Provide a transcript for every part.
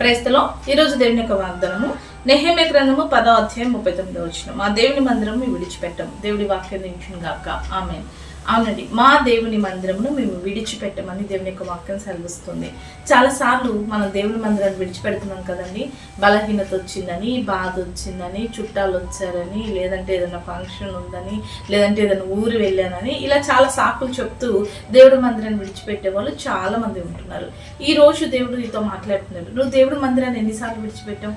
ప్రైస్తలో ఈరోజు దేవుని యొక్క వాగ్దానము. నెహమే గ్రంథము పదో అధ్యాయం ముప్పై తొమ్మిదో వచ్చిన మా దేవుని మందిరం మేము దేవుడి వాక్యం దించును గాక. ఆమె అవునండి. మా దేవుని మందిరమును మేము విడిచిపెట్టమని దేవుని యొక్క వాక్యం సెలవిస్తుంది. చాలాసార్లు మనం దేవుని మందిరాన్ని విడిచిపెడుతున్నాం కదండి. బలహీనత వచ్చిందని బాధ వచ్చిందని చుట్టాలు వచ్చారని లేదంటే ఏదైనా ఫంక్షన్ ఉందని లేదంటే ఏదైనా ఊరు వెళ్ళానని ఇలా చాలా సాకులు చెప్తూ దేవుడి మందిరాన్ని విడిచిపెట్టే వాళ్ళు చాలా మంది ఉంటున్నారు. ఈ రోజు దేవుడు నీతో మాట్లాడుతున్నాడు. నువ్వు దేవుడి మందిరాన్ని ఎన్నిసార్లు విడిచిపెట్టావు?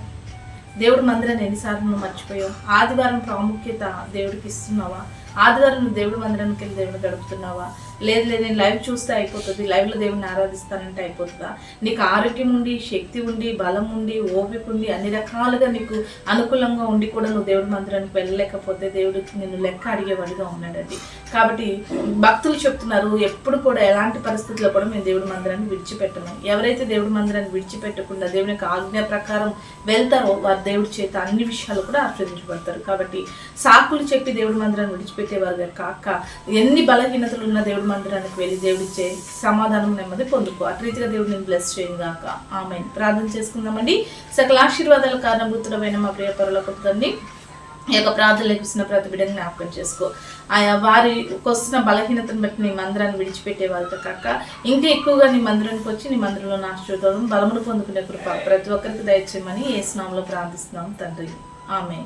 దేవుడి మందిరాన్ని ఎన్నిసార్లు నువ్వు మర్చిపోయావు? ఆదివారం ప్రాముఖ్యత దేవుడికి ఇస్తున్నావా? ఆదివారం నువ్వు దేవుడి మందిరానికి వెళ్ళి దేవుడు గడుపుతున్నావా? లేదు లేదు నేను లైవ్ చూస్తే అయిపోతుంది. లైవ్లో దేవుడిని ఆరాధిస్తానంటే అయిపోతుందా? నీకు ఆరోగ్యం ఉండి శక్తి ఉండి బలం ఉండి ఓపిక ఉండి అన్ని రకాలుగా నీకు అనుకూలంగా ఉండి కూడా నువ్వు దేవుడి మందిరానికి వెళ్ళలేకపోతే దేవుడికి నిన్ను లెక్క అడిగేవాడిగా ఉన్నాడండి. కాబట్టి భక్తులు చెప్తున్నారు ఎప్పుడు కూడా ఎలాంటి పరిస్థితుల్లో కూడా మేము దేవుడి మందిరాన్ని విడిచిపెట్టము. ఎవరైతే దేవుడి మందిరాన్ని విడిచిపెట్టకుండా దేవుని యొక్క ఆజ్ఞ ప్రకారం వెళ్తారో వారు దేవుడి చేత అన్ని విషయాలు కూడా ఆశ్రదించబడతారు కాబట్టి సాకులు చెప్పి దేవుడి మందిరాన్ని విడిచిపెట్టేవారు కాక ఎన్ని బలహీనతలు ఉన్న దేవుడి మందిరానికి వెళ్ళి దేవుడిచ్చే సమాధానం నెమ్మది పొందుకో. అటు రీతిగా బ్లెస్ చేయను గాక. ఆమె ప్రార్థన చేసుకుందామండి. సకల ఆశీర్వాదాల కారణభూతులమైన మా ప్రియ పరులకు తండ్రి ఈ యొక్క ప్రార్థనలకు ఇస్తున్న ప్రతి బిడ్డను జ్ఞాపకం చేసుకో. ఆయా వారికి వస్తున్న బలహీనతను బట్టి నీ మందిరాన్ని విడిచిపెట్టే వాళ్ళతో కాక ఇంకా ఎక్కువగా నీ మందిరానికి వచ్చి నీ మందిరంలో నాశనం బలమును పొందుకునే కృప ప్రతి ఒక్కరికి దయచేయమని ఏ స్నామంలో ప్రార్థిస్తున్నాం తండ్రి. ఆమె